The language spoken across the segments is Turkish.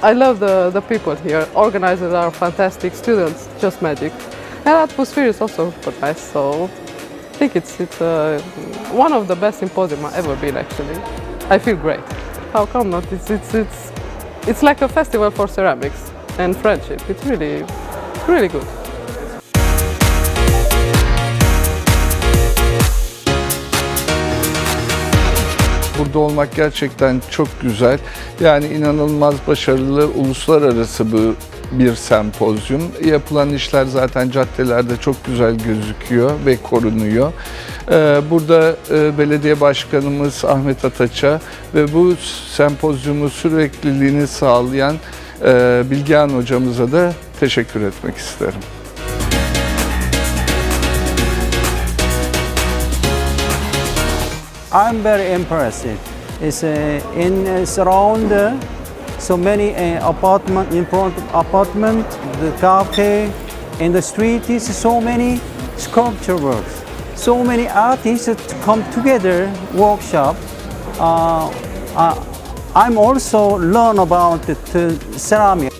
I love the, the people here. Organizers are fantastic, students just magic. And the atmosphere is also super nice, so I think it's, it's uh, one of the best symposium I've ever been actually. I feel great. How come not? It's, it's, it's, it's like a festival for ceramics and friendship. It's really, really good. Burada olmak gerçekten çok güzel. Yani inanılmaz başarılı uluslararası bu bir sempozyum. Yapılan işler zaten caddelerde çok güzel gözüküyor ve korunuyor. Ee, Burada e, belediye başkanımız Ahmet Ataç'a ve bu sempozyumu sürekliliğini sağlayan e, Bilgehan hocamıza da teşekkür etmek isterim. I'm very impressed. It's uh, in uh, surround uh, so many apartment in front of apartment, the cafe, in the street is so many sculpture works. So many artists come together workshop. Uh, uh, I'm also learn about the ceramic.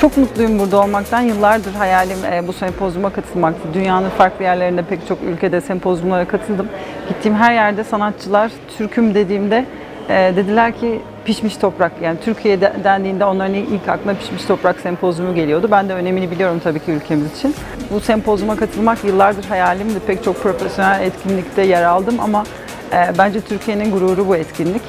Çok mutluyum burada olmaktan. Yıllardır hayalim e, bu sempozyuma katılmaktı. Dünyanın farklı yerlerinde pek çok ülkede sempozyumlara katıldım. Gittiğim her yerde sanatçılar Türk'üm dediğimde e, dediler ki pişmiş toprak. Yani Türkiye de- dendiğinde onların ilk aklına pişmiş toprak sempozyumu geliyordu. Ben de önemini biliyorum tabii ki ülkemiz için. Bu sempozyuma katılmak yıllardır hayalimdi. Pek çok profesyonel etkinlikte yer aldım ama e, bence Türkiye'nin gururu bu etkinlik.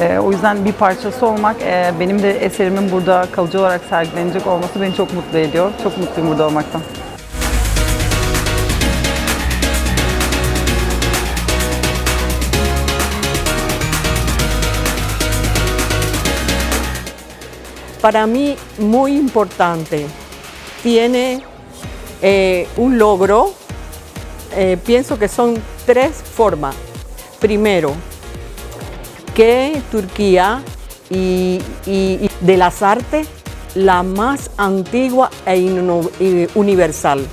Ee, o yüzden bir parçası olmak, e, benim de eserimin burada kalıcı olarak sergilenecek olması beni çok mutlu ediyor. Çok mutluyum burada olmaktan. para mí muy importante. Tiene eh, un logro, eh, pienso que son tres formas. Primero, que Turquía y, de las artes la más antigua e universal.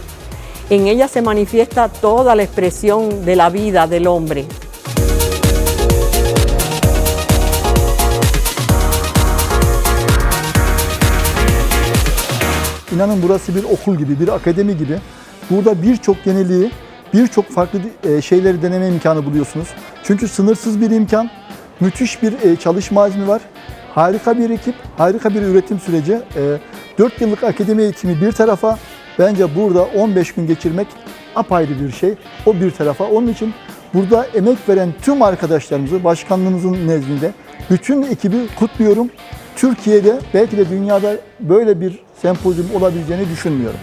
En ella se manifiesta toda la expresión de la vida del hombre, İnanın burası bir okul gibi, bir akademi gibi. Burada birçok yeniliği, e, müthiş bir e, çalışma azmi var. Harika bir ekip, harika bir üretim süreci. 4 yıllık akademi eğitimi bir tarafa, bence burada 15 gün geçirmek apayrı bir şey. O bir tarafa. Onun için burada emek veren tüm arkadaşlarımızı başkanlığımızın nezdinde bütün ekibi kutluyorum. Türkiye'de belki de dünyada böyle bir sempozyum olabileceğini düşünmüyorum.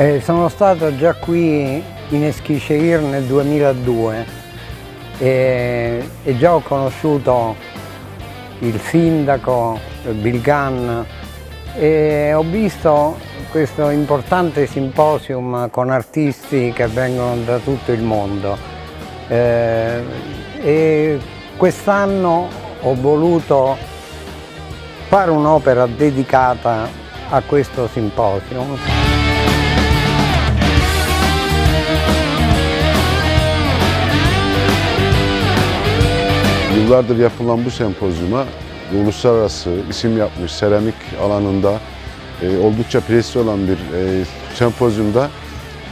Eh, sono stato già qui in Eschisceir nel 2002 e, e già ho conosciuto il sindaco Bilgan e ho visto questo importante simposium con artisti che vengono da tutto il mondo Eh, e quest'anno ho voluto fare un'opera dedicata a questo simposium. Yıllardır yapılan bu sempozyuma uluslararası isim yapmış seramik alanında e, oldukça prestij olan bir e, sempozyumda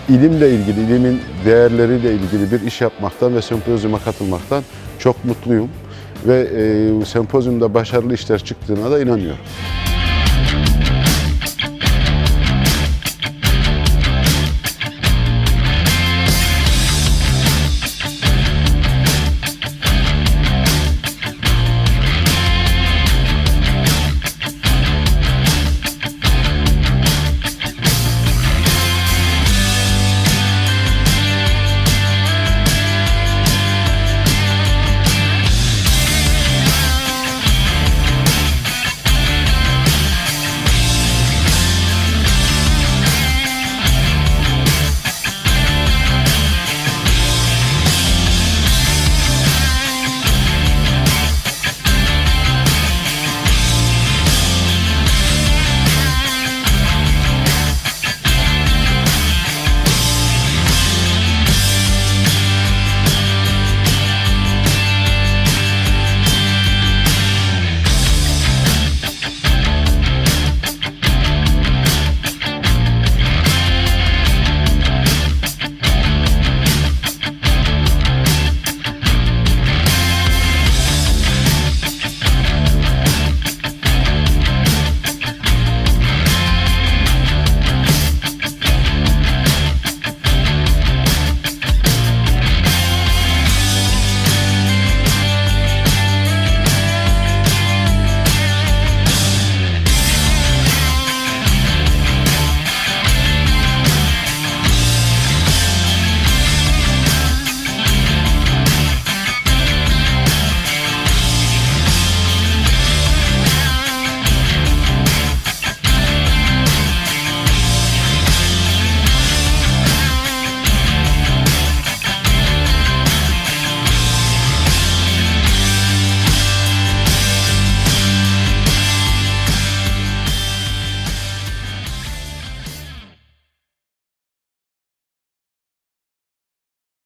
ilimle ilgili, ilimin değerleriyle ilgili bir iş yapmaktan ve sempozyuma katılmaktan çok mutluyum. Ve e, sempozyumda başarılı işler çıktığına da inanıyorum.